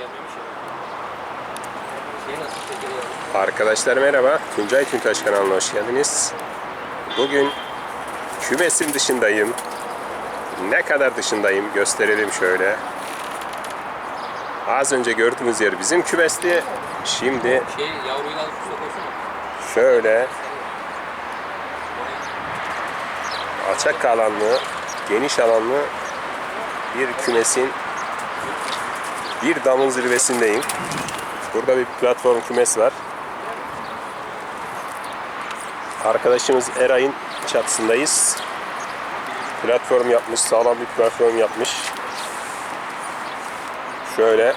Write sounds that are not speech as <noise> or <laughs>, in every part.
gelmemiş ya. Şey nasıl şekeri ya? Arkadaşlar merhaba. Tuncay Tüntaş kanalına hoş geldiniz. Bugün kümesin dışındayım. Ne kadar dışındayım gösterelim şöyle. Az önce gördüğünüz yer bizim kümesti. Şimdi Şey yavruyu da alıp üstüne koysana. şöyle açık alanlı, geniş alanlı bir kümesin bir damın zirvesindeyim. Burada bir platform kümes var. Arkadaşımız Eray'ın çatısındayız. Platform yapmış, sağlam bir platform yapmış. Şöyle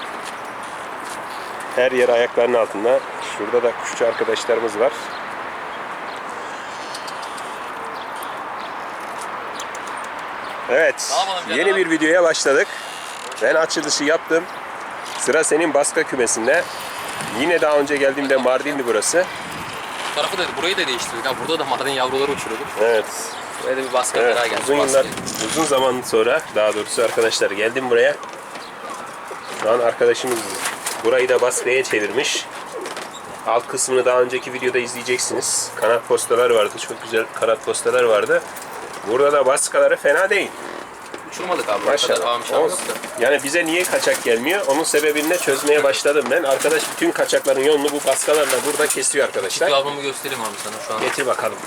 her yer ayaklarının altında. Şurada da kuşçu arkadaşlarımız var. Evet, yeni bir videoya başladık. Ben açılışı yaptım. Sıra senin baska kümesinde. Yine daha önce geldiğimde Mardin'di burası. Bu tarafı da burayı da değiştirdik. Ha, burada da mardin yavruları uçuruyorduk. Evet, Buraya da bir baskı evet. daha geldi. Uzun yıllar, uzun zaman sonra daha doğrusu arkadaşlar geldim buraya. Şu an arkadaşımız burayı da baskıya çevirmiş. Alt kısmını daha önceki videoda izleyeceksiniz. Kanat postalar vardı. Çok güzel kanat postalar vardı. Burada da baskaları fena değil. Uçurmadık abi. Maşallah. Maşallah. Tamam, Olsun. Yani bize niye kaçak gelmiyor? Onun sebebini de çözmeye başladım ben. Arkadaş bütün kaçakların yolunu bu baskalarla burada kesiyor arkadaşlar. Yavrumu göstereyim abi sana şu an. Getir bakalım.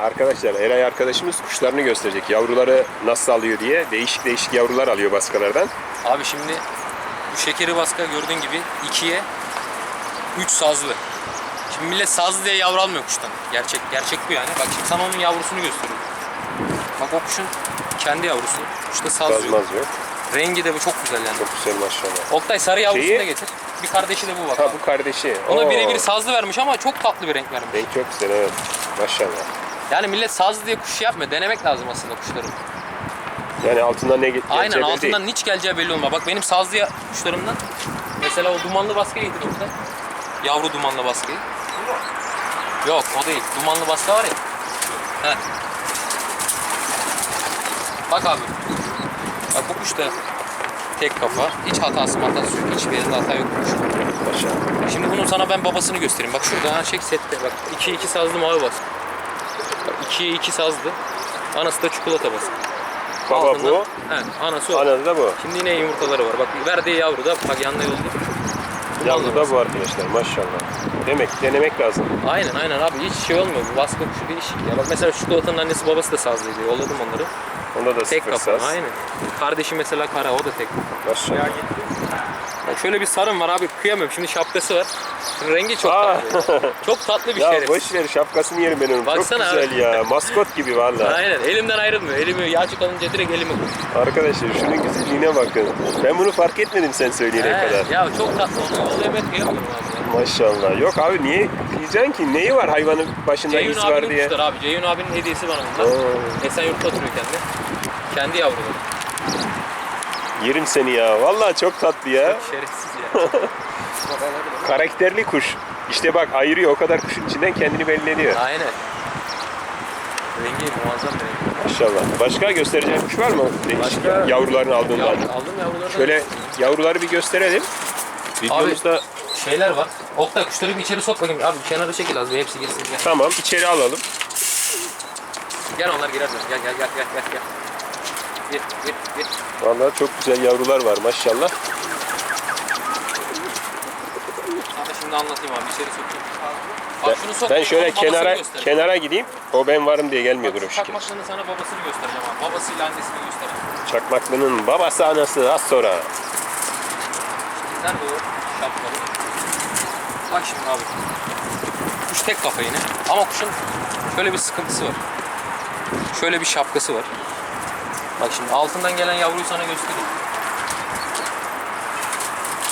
Arkadaşlar Eray arkadaşımız kuşlarını gösterecek. Yavruları nasıl alıyor diye. Değişik değişik yavrular alıyor baskalardan. Abi şimdi bu şekeri baska gördüğün gibi ikiye 3 sazlı. Şimdi millet sazlı diye yavru almıyor kuştan. Gerçek gerçek bu yani. Bak şimdi sana onun yavrusunu gösteriyorum. Bak o kuşun kendi yavrusu. Kuşta saz yok. Yok. Rengi de bu çok güzel yani. Çok güzel maşallah. Oktay sarı yavrusunu Şeyi- da getir. Bir kardeşi de bu bak. Ha abi. bu kardeşi. Ona Oo. birebir sazlı vermiş ama çok tatlı bir renk vermiş. Renk çok güzel evet. Maşallah. Yani millet sazlı diye kuş yapmıyor. Denemek lazım aslında kuşların. Yani altından ne ge- Aynen geleceği belli altından değil. hiç geleceği belli olmaz. Bak benim sazlı kuşlarımdan mesela o dumanlı baskıyı getir orada. Yavru dumanlı baskıyı. Yok o değil. Dumanlı baskı var ya. Heh. Bak abi. Bak bu kuş da tek kafa. Hiç hatası matası yok. Hiçbir yerinde hata yok. Şimdi bunun sana ben babasını göstereyim. Bak şurada ha çek sette. Bak 2 2 sazlı mavi baskı. Bak 2'ye 2 sazlı. Anası da çikolata baskı. Baba Altında- bu. Evet, anası o. Anadı da bu. Şimdi yine yumurtaları var. Bak verdiği yavru da bak yanında yolda. Yavru da bu arkadaşlar maşallah. Demek denemek lazım. Aynen aynen abi hiç şey olmuyor. Bu baskı kuşu değişik ya. Bak mesela çikolatanın annesi babası da sazlıydı. Yolladım onları. Onda da Tek sıfır kafa. saz. Aynen. Kardeşi mesela kara o da tek kafa. Maşallah. Bak şöyle bir sarım var abi kıyamıyorum. Şimdi şapkası var. Rengi çok Aa. tatlı. çok tatlı bir Ya şeref. boş ver şapkasını yerim ben onun. Baksana Çok güzel ya. Maskot gibi valla. Aynen elimden ayrılmıyor. Elimi yağ çıkalınca direkt elime koy. Arkadaşlar şunun güzelliğine bakın. Ben bunu fark etmedim sen söyleyene He, kadar. Ya çok tatlı onu yollayamaya kıyamıyorum abi ya. Maşallah. Yok abi niye diyeceksin ki? Neyi var hayvanın başında Ceyhun iz var abinin diye? kuşları abi. Ceyhun abinin hediyesi bana bunlar. Oo, Esenyurt'ta oturuyor kendi. Kendi yavruları. yerim seni ya. Vallahi çok tatlı ya. Şerefsiz ya. <laughs> Karakterli kuş. İşte bak ayırıyor o kadar kuşun içinden kendini belli ediyor. Aynen. Rengi muazzam bir rengi. Maşallah. Başka göstereceğin kuş var mı? Başka- Yavrularını aldığından. Ya, aldım yavruları. Şöyle yavruları bir gösterelim. Videomuzda Şeyler var. Oktay kuşları bir içeri sok bakayım. Abi kenara çekil az bir hepsi girsin. Gel, tamam içeri alalım. gel onlar girer. Gel gel gel gel gel. gel. Gir gir gir. Vallahi çok güzel yavrular var maşallah. Sana şimdi anlatayım abi içeri sokayım. Bak şunu sok. Ben şöyle babasını kenara kenara gideyim. O ben varım diye gelmiyordur o şekilde. Çakmaklının sana babasını göstereceğim abi. Babasıyla annesini göstereceğim. Çakmaklı'nın babası anası az sonra. Nerede o şapkalı? Bak şimdi abi. Kuş tek kafa yine. Ama kuşun şöyle bir sıkıntısı var. Şöyle bir şapkası var. Bak şimdi altından gelen yavruyu sana göstereyim.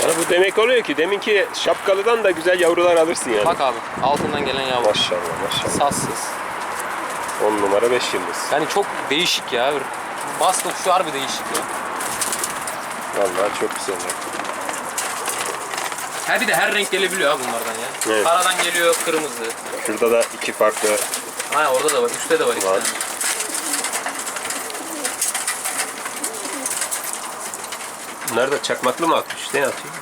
Yani bu demek oluyor ki deminki şapkalıdan da güzel yavrular alırsın yani. Bak abi altından gelen yavru. Maşallah maşallah. Sassız. 10 numara 5 yıldız. Yani çok değişik ya. Baskı kuşu harbi değişik ya. Vallahi çok güzel. ya. Her bir de her renk gelebiliyor ha bunlardan ya. Evet. Karadan geliyor kırmızı. Şurada da iki farklı Ha orada da var. Üstte de var iki Var. tane. Bunlar da çakmaklı mı atmış? Ne atıyor?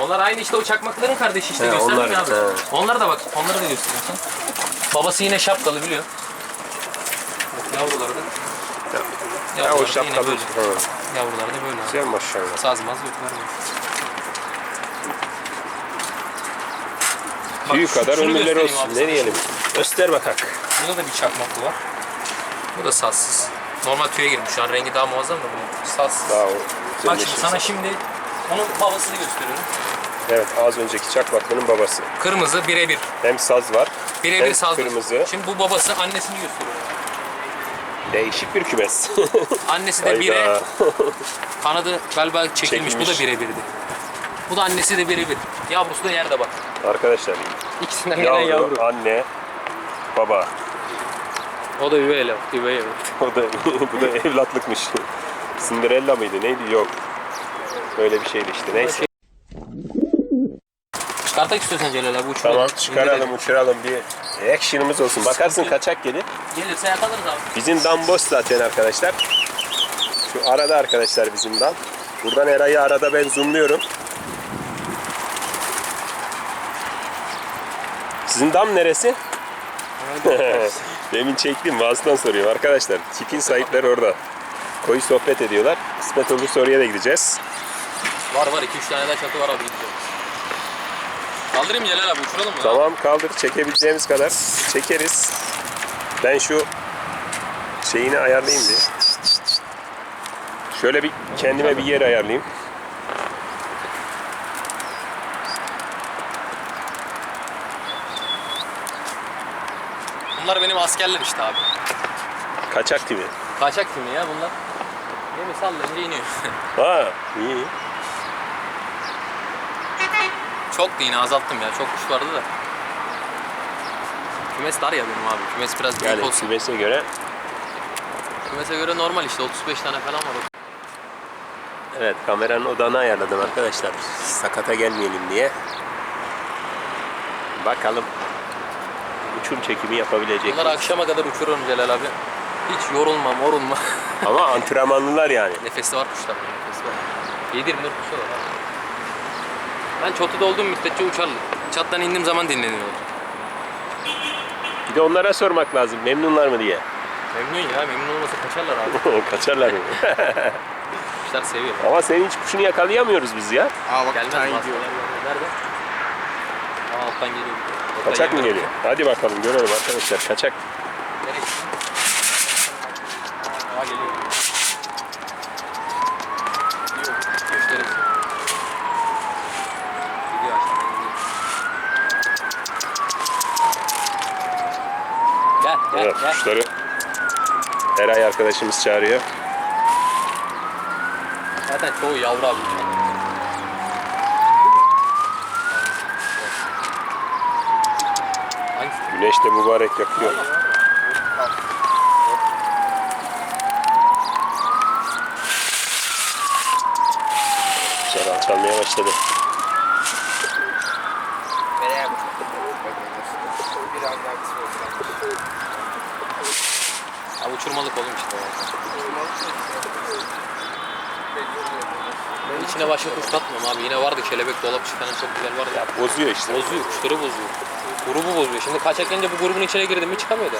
Onlar aynı işte o çakmakların kardeşi işte gösterdim onlar- ya abi. he. Onlara da bak, onları da gösteriyorsun. Babası yine şapkalı biliyor. Yavruları da. Ya Yavruları o şapkalı. böyle. Ha, Yavruları da böyle. güzel maşallah. Sazmaz yok. vermiyor. Şu- kadar şunu ömürleri göstereyim olsun. abi Ne sana. diyelim? Göster bakak. Burada da bir çakmaklı var. Bu da sazsız. Normal tüye girmiş. Şu an rengi daha muazzam da bu. Sazsız. Daha o Bak şimdi sana şimdi onun babasını gösteriyorum. Evet az önceki çakmaklının babası. Kırmızı birebir. Hem saz var. Birebir sazlı. kırmızı. Şimdi bu babası annesini gösteriyor. Değişik bir kümes. <laughs> Annesi de bire, Hayda. <laughs> kanadı galiba çekilmiş. Bu da Çekilmiş. birebirdi. Bu da annesi de birebir. Yavrusu da yerde bak. Arkadaşlar İkisinden gelen yavru, yavru. anne, baba. O da üvey evlat. Üvey evlat. <laughs> O da bu da evlatlıkmış. Cinderella mıydı neydi yok. Böyle bir şeydi işte neyse. Çıkartak istiyorsan Celal abi uçuralım. Tamam çıkaralım uçuralım bir action'ımız olsun. Bakarsın kaçak gelir. Gelirse yakalarız abi. Bizim dam boş zaten arkadaşlar. Şu arada arkadaşlar bizim dam. Buradan Eray'ı arada ben zoomluyorum. Sizin dam neresi? <laughs> Demin çektim vasıtan soruyorum arkadaşlar. Tipin sahipleri orada. Koyu sohbet ediyorlar. Kısmet olursa oraya da gideceğiz. Var var 2-3 tane daha çatı var abi gideceğiz. Kaldırayım Celal abi uçuralım mı? Tamam kaldır çekebileceğimiz kadar çekeriz. Ben şu şeyini ayarlayayım diye. Şöyle bir kendime bir yer ayarlayayım. Bunlar benim askerler işte abi. Kaçak gibi. Kaçak kimi ya bunlar? Yemi sallayınca iniyor. <laughs> Ha iyi. Çok da yine azalttım ya. Çok kuş vardı da. Kümes dar ya benim abi. Kümes biraz büyük Yani olsun. kümese göre Kümese göre normal işte 35 tane falan var. evet kameranın odanı ayarladım arkadaşlar. Sakata gelmeyelim diye. Bakalım uçum çekimi yapabilecek Bunları miyiz? akşama kadar uçururum Celal abi. Hiç yorulma morulma. <laughs> Ama antrenmanlılar yani. Nefesi var kuşlar. Nefesi var. 7 24 kuşlar var abi. Ben çatıda olduğum müddetçe uçarlar. Çattan indiğim zaman dinleniyorlar. Bir de onlara sormak lazım memnunlar mı diye. Memnun ya. Memnun olmasa kaçarlar abi. <laughs> Kaçarlar mı? <laughs> Kuşlar seviyor. Ama senin hiç kuşunu yakalayamıyoruz biz ya. Aa bak Gelmez tane mi gidiyor. Nerede? Aa alttan geliyor. Kaçak mı geliyor? Hadi bakalım görelim arkadaşlar. Kaçak. Aa geliyor. Gel gel Evet gel. kuşları Eray arkadaşımız çağırıyor. Zaten çoğu yavru abi. Güneş de mübarek yakıyor. Güzel alçalmaya başladı. Ha uçurmalık oğlum işte. Ben içine başka kuş katmıyorum abi. Yine vardı kelebek, dolapçı falan çok güzel vardı. Ya, Bozuyor işte. bozuyor, kuşları bozuyor. Grubu bozuyor. Şimdi kaçak gelince bu grubun içine girdim mi çıkamıyor da.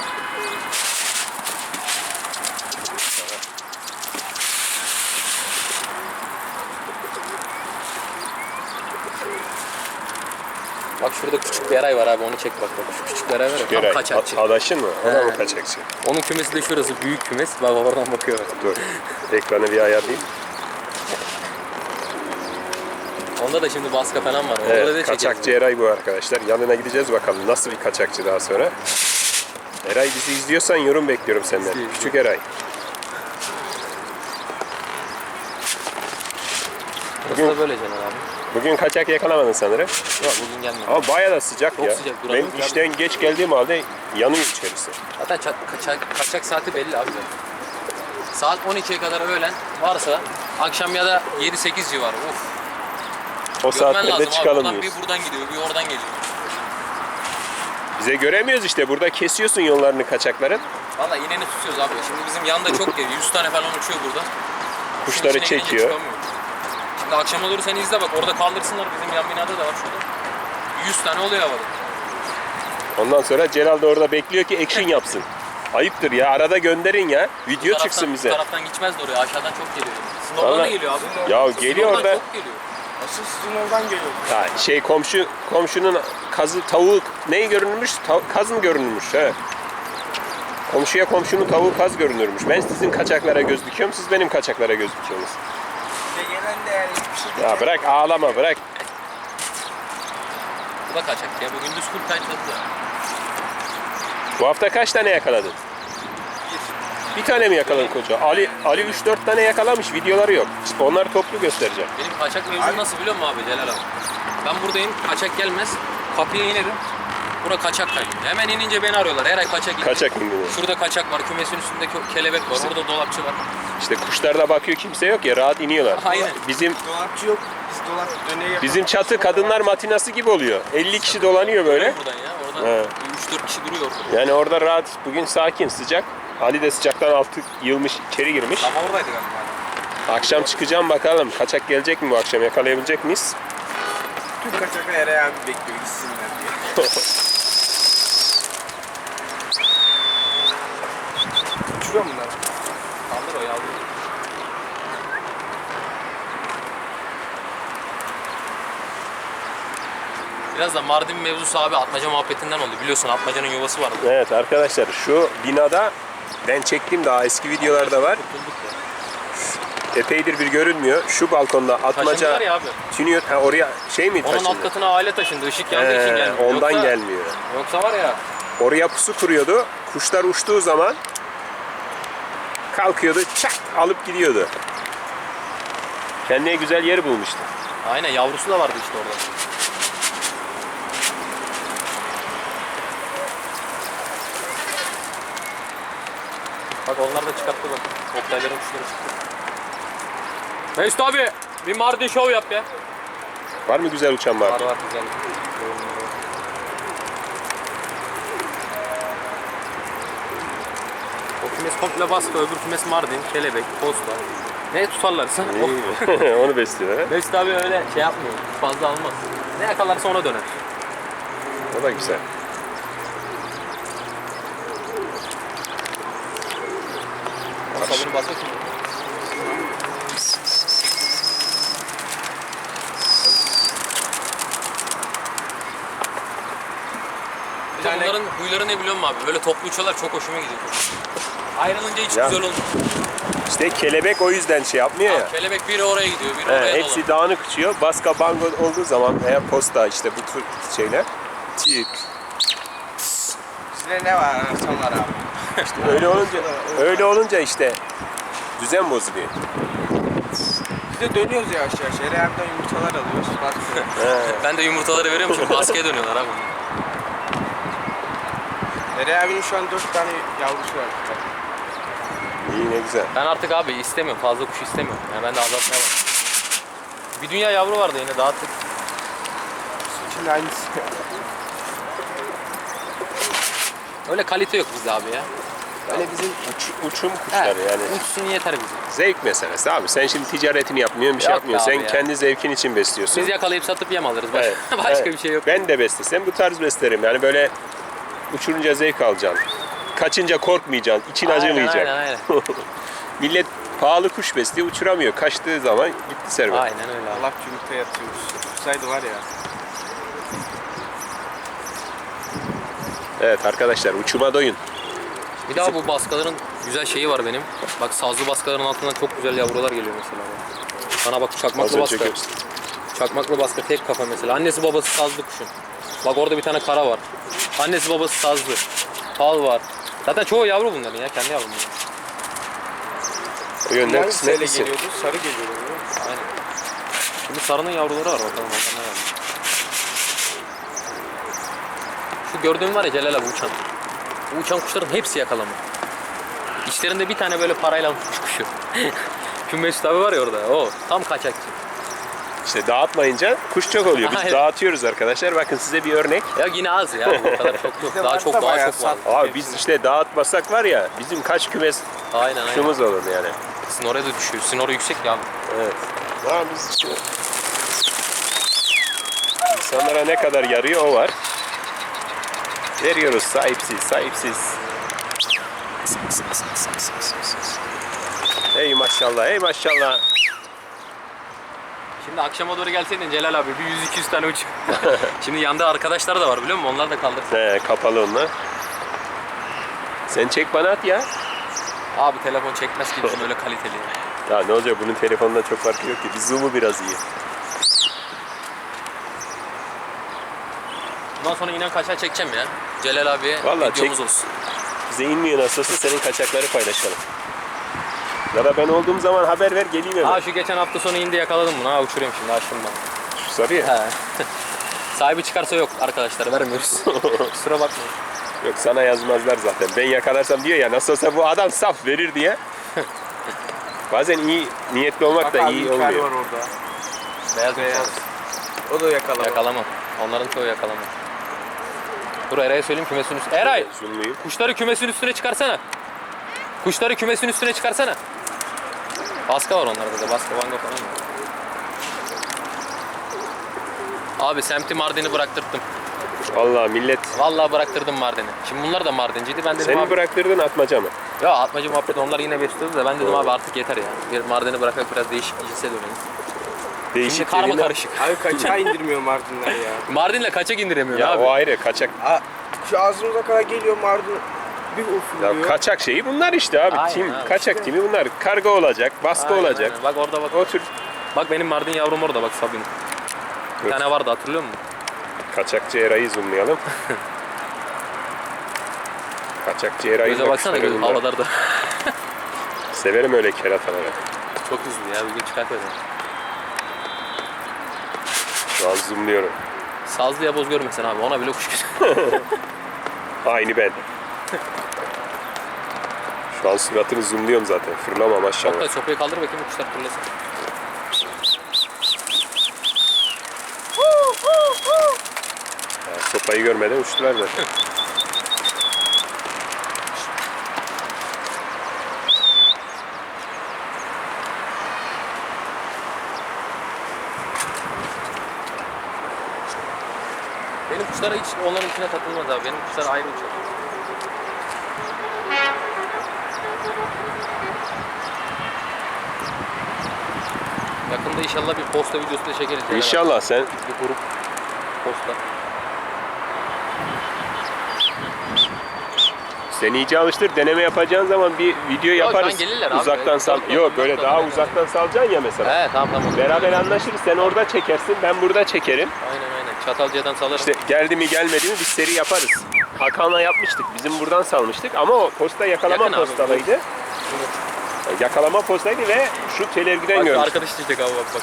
Bak şurada küçük bir eray var abi onu çek bak bak. Şu küçük bir eray var ya tam kaçakçı. adaşın mı? O da mı kaçakçı? Onun kümesi de şurası büyük kümes. Bak oradan bakıyor. Dur. Ekranı bir ayarlayayım. Onda da şimdi baskı falan var. Da Evet, çekeriz. kaçakçı Eray bu arkadaşlar. Yanına gideceğiz bakalım nasıl bir kaçakçı daha sonra. Eray bizi izliyorsan yorum bekliyorum senden. İzliyor, Küçük Eray. Burası da böyle Caner abi. Bugün kaçak yakalamadın sanırım. Yok bugün gelmedi. Ama bayağı da sıcak Çok ya. sıcak, ben işten geç geldiğim halde yanıyor içerisi. Zaten ça- kaçak, kaçak saati belli abi zaten. Saat 12'ye kadar öğlen varsa akşam ya da 7-8 civarı. Of. O saatlerde çıkalım diyoruz. bir buradan gidiyor, bir oradan geliyor. Bize göremiyoruz işte. Burada kesiyorsun yollarını kaçakların. Valla ineni tutuyoruz abi. Şimdi bizim yanda çok geliyor. 100 tane falan uçuyor burada. Kuşları içine girince çekiyor. çıkamıyor. Şimdi akşama doğru sen izle bak orada kaldırsınlar bizim yan binada da var şurada. 100 tane oluyor havada. Ondan sonra Celal da orada bekliyor ki action yapsın. Ayıptır ya arada gönderin ya. Bu Video taraftan- çıksın Bu bize. taraftan gitmez de oraya aşağıdan çok geliyor. Sizin oradan Vallahi- geliyor abi. Ya geliyor oradan orada. Çok geliyor. Asıl sizin oradan geliyor. Ha, şey komşu komşunun kazı tavuk ne görünürmüş? Tav- kaz mı görünürmüş? He. Komşuya komşunun tavuğu kaz görünürmüş. Ben sizin kaçaklara göz dikiyorum, siz benim kaçaklara göz dikiyorsunuz. Size gelen de yani hiçbir şey Ya bırak ağlama bırak. Bu da kaçak ya. Bugün düz full kayıtladı. Bu hafta kaç tane yakaladın? Bir tane mi yakaladın koca? Ali Ali 3-4 tane yakalamış, videoları yok. İşte onları toplu göstereceğim. Benim kaçak mevzum nasıl biliyor musun abi Celal abi? Ben buradayım, kaçak gelmez. Kapıya inerim. Bura kaçak kaynıyor. Hemen inince beni arıyorlar. Her ay kaçak iniyor. Kaçak indiniz. Şurada kaçak var, kümesin üstünde kelebek var, orada dolapçı var. İşte kuşlar da bakıyor kimse yok ya rahat iniyorlar. Aynen. Bizim Dolapçı yok. Biz dolap bizim çatı kadınlar matinası gibi oluyor. 50 kişi dolanıyor böyle. Buradan ya, He. 3-4 kişi duruyor orada. Yani orada rahat. Bugün sakin, sıcak. Ali de sıcaktan altı yılmış, içeri girmiş. Ama oradaydı galiba. Akşam çıkacağım bakalım. Kaçak gelecek mi bu akşam? Yakalayabilecek miyiz? Tüm kaçaklar Eray abi bekliyor gitsinler diye. <laughs> Uçuruyor mu bunlar? Kaldır o yavru. Biraz da Mardin mevzusu abi atmaca muhabbetinden oldu. Biliyorsun atmacanın yuvası vardı. Evet arkadaşlar şu binada ben çektim daha eski videolarda var. Epeydir bir görünmüyor. Şu balkonda atmaca Taşındılar ya abi. tünüyor. Ha oraya şey mi Onun alt taşındı? katına aile taşındı. Işık yandığı için He, gelmiyor. ondan yoksa, gelmiyor. Yoksa var ya Oraya pusu kuruyordu. Kuşlar uçtuğu zaman kalkıyordu, çak alıp gidiyordu. Kendine güzel yer bulmuştu. aynen yavrusu da vardı işte orada. Bak onlar da çıkarttı bak. Oktayların kuşları çıktı. Mesut abi bir Mardin show yap ya. Var mı güzel uçan var? Var var güzel. O kümes komple baskı, öbür kümes Mardin, kelebek, posta. Ne tutarlarsa. o. İyi. <laughs> Onu besliyor. ha? Mesut abi öyle şey yapmıyor, fazla almaz. Ne yakalarsa ona döner. O da güzel. Sabunu ki. Bir de tane- bunların huyları ne biliyor musun abi? Böyle toplu uçuyorlar çok hoşuma gidiyor. Ayrılınca hiç Ya. güzel olmuyor. İşte kelebek o yüzden şey yapmıyor ya. Kelebek biri oraya gidiyor, biri He, oraya hepsi dağınık uçuyor. Baska bango olduğu zaman veya posta işte bu tür şeyler. Tip. Sizde ne var anahtarlar abi? Öyle olunca öyle olunca işte düzen bozuluyor. Biz de dönüyoruz yavaş yavaş. Eray abiden yumurtalar alıyoruz. Bak. Ben de yumurtaları veriyorum çünkü <laughs> baskıya dönüyorlar abi. Eray abinin şu an 4 tane yavrusu var. İyi ne güzel. Ben artık abi istemiyorum, fazla kuş istemiyorum. Yani ben de azaltmaya bak. Bir dünya yavru vardı yine dağıttık. Şimdi aynısı. Öyle kalite yok bizde abi ya. Yani bizim uç- uçum kuşları He, yani. Uçsun yeter bize. Zevk meselesi abi. Sen şimdi ticaretini yapmıyorsun, bir şey Yok yapmıyorsun. Sen abi ya. kendi zevkin için besliyorsun. Biz yakalayıp satıp yem alırız. Baş- Evet, <laughs> Başka evet. bir şey yok. Ben de beslesem bu tarz beslerim. Yani böyle uçurunca zevk alacaksın. Kaçınca korkmayacaksın, için Aynen, acımayacak. Aynen aynen. <laughs> Millet pahalı kuş besliyor, uçuramıyor. Kaçtığı zaman gitti servet. Aynen öyle abi. Allah yumurta yatıyoruz. Tutsaydı var ya. Evet arkadaşlar uçuma doyun. Bir daha bu baskaların güzel şeyi var benim. Bak sazlı baskaların altından çok güzel yavrular geliyor mesela. bak. Sana bak çakmaklı baska. Çakmaklı baska tek kafa mesela. Annesi babası sazlı kuşun. Bak orada bir tane kara var. Annesi babası sazlı. Fal var. Zaten çoğu yavru bunların ya. Kendi yavru bunlar. O yönden geliyordu? Sarı geliyordu. Aynen. Şimdi sarının yavruları var bakalım onlar ne. Şu gördüğün var ya Celal abi uçan. Bu uçan kuşların hepsi yakalama. İçlerinde bir tane böyle parayla almış kuşu. <laughs> Şu Mesut abi var ya orada. O tam kaçakçı. İşte dağıtmayınca kuş çok oluyor. Biz Aynen. dağıtıyoruz arkadaşlar. Bakın size bir örnek. Ya yine az ya. Bu kadar çok yok. Daha çok daha çok var. Abi biz işte dağıtmasak var ya bizim kaç kümes Aynen aynen. kuşumuz olur yani. Sizin oraya da düşüyor. Sizin oraya yüksek ya. Evet. Ha biz işte insanlara ne kadar yarıyor o var. Veriyoruz sahipsiz, sahipsiz. Ey maşallah, ey maşallah. Şimdi akşama doğru gelseydin Celal abi bir 100-200 tane uç. <laughs> Şimdi yanda arkadaşlar da var biliyor musun? Onlar da kaldır. He, kapalı onlar. Sen çek bana at ya. Abi telefon çekmez ki bizim öyle kaliteli. <laughs> Ya ne olacak bunun telefonunda çok farkı yok ki. Biz zoom'u biraz iyi. Bundan sonra inen kaçağı çekeceğim ya. Celal abiye Vallahi videomuz çek. olsun. Bize inmiyor nasılsa senin kaçakları paylaşalım. Ya da ben olduğum zaman haber ver geleyim hemen. Ha şu geçen hafta sonu indi yakaladım bunu. Ha uçuruyorum şimdi açtım ben. Şu sarı ya. He. <laughs> Sahibi çıkarsa yok arkadaşlar vermiyoruz. <laughs> Kusura bakmayın. Yok sana yazmazlar zaten. Ben yakalarsam diyor ya nasıl olsa bu adam saf verir diye. <laughs> Bazen iyi niyetli olmak Bak da iyi olmuyor. var orada. Beyaz Beyaz. beyaz. O da yakalama. Yakalamam. Onların çoğu yakalamam. Dur Eray'a söyleyeyim kümesin üstüne. Eray Zoomluyum. kuşları kümesin üstüne çıkarsana. Kuşları kümesin üstüne çıkarsana. Baska var onlarda da. Baska vanga falan var. Abi semti Mardin'i bıraktırdım. Vallahi millet Vallahi bıraktırdım Mardin'i. Şimdi bunlar da Mardinciydi. Ben dedim seni abi. bıraktırdın atmaca mı? Ya atmacı muhabbeti onlar yine besliyordu da ben dedim abi artık yeter ya. Bir Mardin'i bırakarak biraz değişik bir cinse dönelim. Şimdi Değişik karma dediğin- karışık. Abi kaçağı indirmiyor Mardinler ya. <laughs> Mardin'le kaçak indiremiyorum Ya abi. o ayrı kaçak. Aa, şu ağzımıza kadar geliyor Mardin. Bir Ya ufuluyor. kaçak şeyi bunlar işte abi. Aynen Tim, abi. kaçak timi bunlar. Kargo olacak, baskı Aynen, olacak. aynen. Bak orada bak. O tür Bak benim Mardin yavrum orada bak Sabine. Bir tane vardı hatırlıyor musun? kaçakçı Eray'ı zoomlayalım. kaçakçı Eray'ın Göze baksana bakışları göz bunlar. havalarda. Severim öyle kerataları. Çok hızlı ya bir gün çıkartmadım. Şu an zoomluyorum. Sazlı yaboz görmesen abi ona bile kuş. <laughs> Aynı ben. Şu an suratını zoomluyorum zaten. Fırlama maşallah. Oktay sopayı kaldır bakayım kuşlar fırlasın. Ya, sopayı görmeden uçtular zaten. <laughs> Benim kuşlara hiç onların içine takılmaz abi. Benim kuşlar ayrı uçar. Yakında inşallah bir posta videosu da çekeriz. İnşallah sen Bir grup posta. Seni iyice alıştır. Deneme yapacağın zaman bir video yaparız. gelirler abi. Uzaktan sal. Uzaktan, Yok böyle daha uzaktan salacaksın ya mesela. He tamam tamam. Beraber anlaşırız. Sen orada çekersin. Ben burada çekerim. Aynen. Çatalca'dan salarım. İşte geldi mi gelmedi mi bir seri yaparız. Hakan'la yapmıştık. Bizim buradan salmıştık ama o posta yakalama Yakın abi. postalıydı. Yakalama postaydı ve şu telergiden Bak şu görmüş. arkadaş diyecek abi bak bak.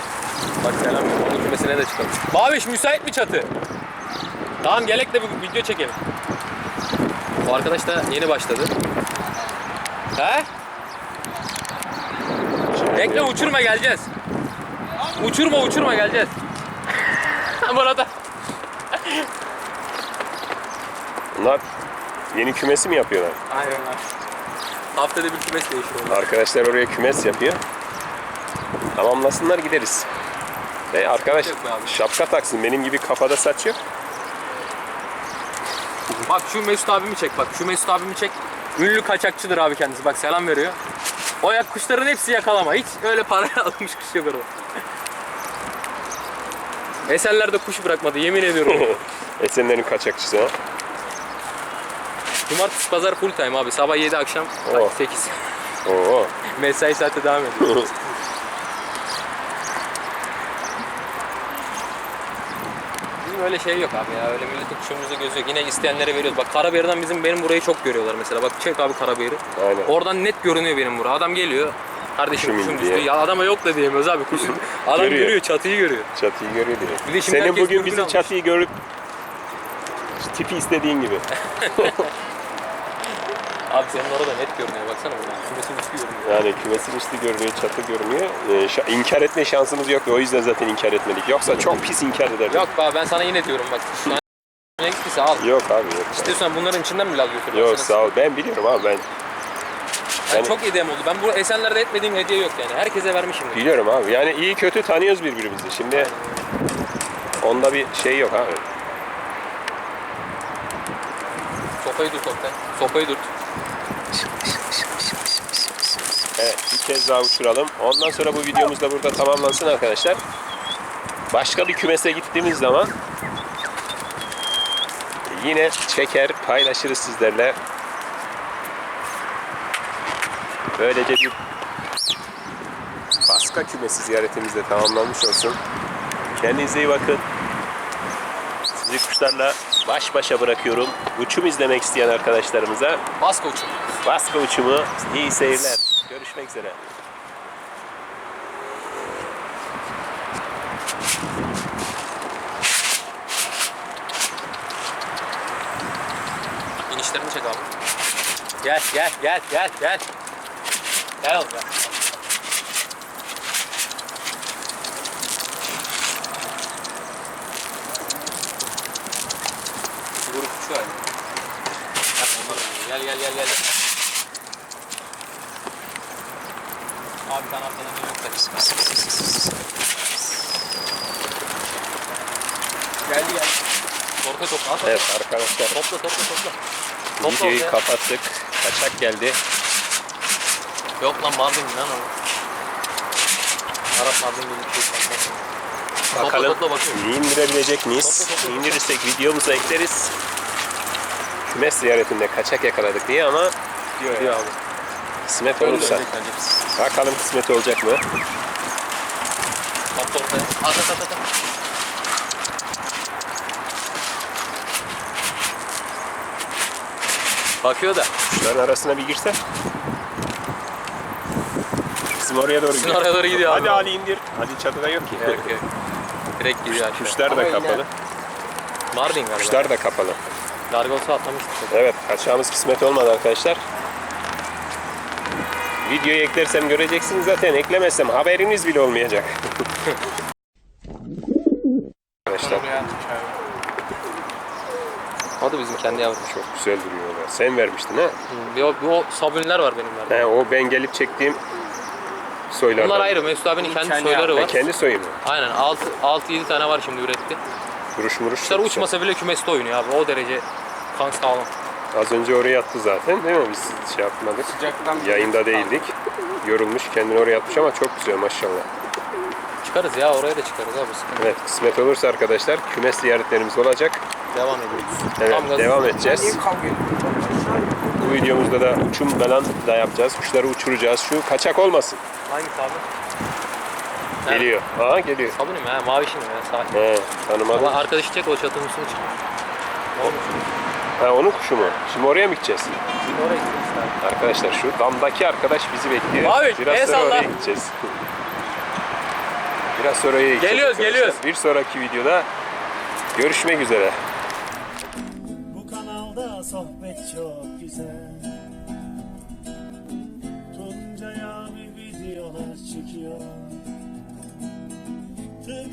Bak selam. Onun kümesine de çıkalım. Babiş müsait mi çatı? Tamam gelek de bir video çekelim. Bu arkadaş da yeni başladı. He? Bekle uçurma geleceğiz. Uçurma uçurma geleceğiz. <laughs> Burada. Bunlar yeni kümesi mi yapıyorlar? Aynen Haftada bir kümes değişiyor. Arkadaşlar oraya kümes yapıyor. Tamamlasınlar gideriz. Ve arkadaş Yok be abi. şapka taksın. Benim gibi kafada saç yok. Bak şu Mesut abimi çek bak. Şu Mesut abimi çek. Ünlü kaçakçıdır abi kendisi. Bak selam veriyor. O yak kuşların hepsi yakalama. Hiç öyle paraya <laughs> alınmış kuş yok orada. Esenler'de kuş bırakmadı yemin ediyorum. <laughs> Esenlerin kaçakçısı ha. Cumartesi pazar full time abi. Sabah 7 akşam Oh. 8. <laughs> Oo. <laughs> Mesai saati devam ediyor. Bizim öyle şey yok abi ya. Öyle milletin kuşumuzu gözü yok. Yine isteyenlere veriyoruz. Bak Karabeyir'den bizim benim burayı çok görüyorlar mesela. Bak çek abi Karabeyir'i. Aynen. Oradan net görünüyor benim bura. Adam geliyor. Kardeşim Kuşum indi diye. Ya adama yok da diyemiyoruz abi. Kuşun. Adam Görüyor. görüyor. çatıyı görüyor. Çatıyı görüyor diye. Bir de şimdi Senin herkes bugün dürbün bizim almış. çatıyı görüp tipi istediğin gibi. <laughs> Abi senin orada net görünüyor. Baksana burada. Kümesin üstü görünüyor. Yani kümesin üstü görünüyor, çatı görünüyor. Ee, şa- inkar etme şansımız yoktu. O yüzden zaten inkar etmedik. Yoksa çok pis inkar ederdik. Yok be ben sana yine diyorum bak. Şu an <laughs> al. Yok abi yok. İstiyorsan bunların içinden bile al götür. Yok sağ ol. Ben biliyorum abi ben. Yani Yani- çok hediyem oldu. Ben bu Esenler'de etmediğim hediye yok yani. Herkese vermişim. Biliyorum abi. Yani iyi kötü tanıyoruz birbirimizi. Şimdi onda bir şey yok abi. Sopayı durt Oktay. Sopayı durt. Evet bir kez daha uçuralım. Ondan sonra bu videomuz da burada tamamlansın arkadaşlar. Başka bir kümese gittiğimiz zaman yine çeker paylaşırız sizlerle. Böylece bir Baska kümesi ziyaretimiz de tamamlanmış olsun. Kendinize iyi bakın. Sizi kuşlarla baş başa bırakıyorum. Uçum izlemek isteyen arkadaşlarımıza Baska uçum. Baska uçumu iyi seyirler. Görüşmek üzere. İnişlerini çek abi. Gel gel gel gel gel. Gel oğlum gel. Yani. Bak onları Gel gel gel gel. Abi ben arkadan geliyorum. Geldi geldi. Orta topla. Evet arkadaşlar Topla topla topla. Topla videoyu ortaya. kapattık. Kaçak geldi. Yok lan Mardin lan o. Arap Mardin gibi bir şey satmasın. Bakalım topla bakıyorum. indirebilecek miyiz? Topla, topla. İndirirsek videomuza ekleriz. Kümes ziyaretinde kaçak yakaladık diye ama Diyor ya abi. kısmet Böyle olursa. dönecek bence. Bakalım kısmet olacak mı? Topla ortaya. At at at at. Bakıyor da. Şunların arasına bir girse. Oraya doğru gidiyor. oraya doğru gidiyor abi. Hadi Ali indir. Ali çatıda yok ki. Yok yok. Direkt gidiyor aşağı. Kuşlar da kapalı. Mardin galiba. Kuşlar da kapalı. Largos'u atlamıştık. Evet kaçağımız kısmet olmadı arkadaşlar. Videoyu eklersem göreceksiniz zaten. Eklemezsem haberiniz bile olmayacak. <laughs> arkadaşlar Hadi bizim kendi yavrum. çok güzel duruyorlar. Sen vermiştin ha? Bir o, bir o sabunlar var benim verdiğim. He, o ben gelip çektiğim soylardan. Bunlar ayrı. Mesut abinin kendi, kendi soyları var. kendi soyu mu? Aynen 6-7 tane var şimdi üretti. Kuruş muruş. Kuşlar uçmasa bile kümeste oynuyor abi. O derece kan sağlam. Az önce oraya attı zaten değil mi? Biz şey yapmadık. Sıcaktan Yayında değildik. Yorulmuş kendini oraya atmış ama çok güzel maşallah. Çıkarız ya oraya da çıkarız abi. Sıkıntı. Evet kısmet olursa arkadaşlar kümes ziyaretlerimiz olacak. Devam ediyoruz. Evet Tam devam edeceğiz. Bu videomuzda da uçum falan da yapacağız. Kuşları uçuracağız. Şu kaçak olmasın. Hangisi abi? Geliyor. Aa geliyor. Sabuni mi ha? Mavi şimdi ya sakin. He, tanımadım. Allah arkadaşı çek o çatının üstüne çık. Ne olmuş? Ha onun kuşu mu? Şimdi oraya mı gideceğiz? Şimdi oraya abi. Arkadaşlar şu damdaki arkadaş bizi bekliyor. Abi, Biraz sonra salla. oraya gideceğiz. Biraz sonra oraya gideceğiz. Geliyoruz, arkadaşlar. geliyoruz. Bir sonraki videoda görüşmek üzere.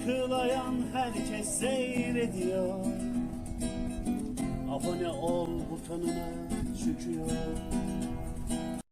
Tıklayan herkes seyrediyor. Abone ol butonuna çıkıyor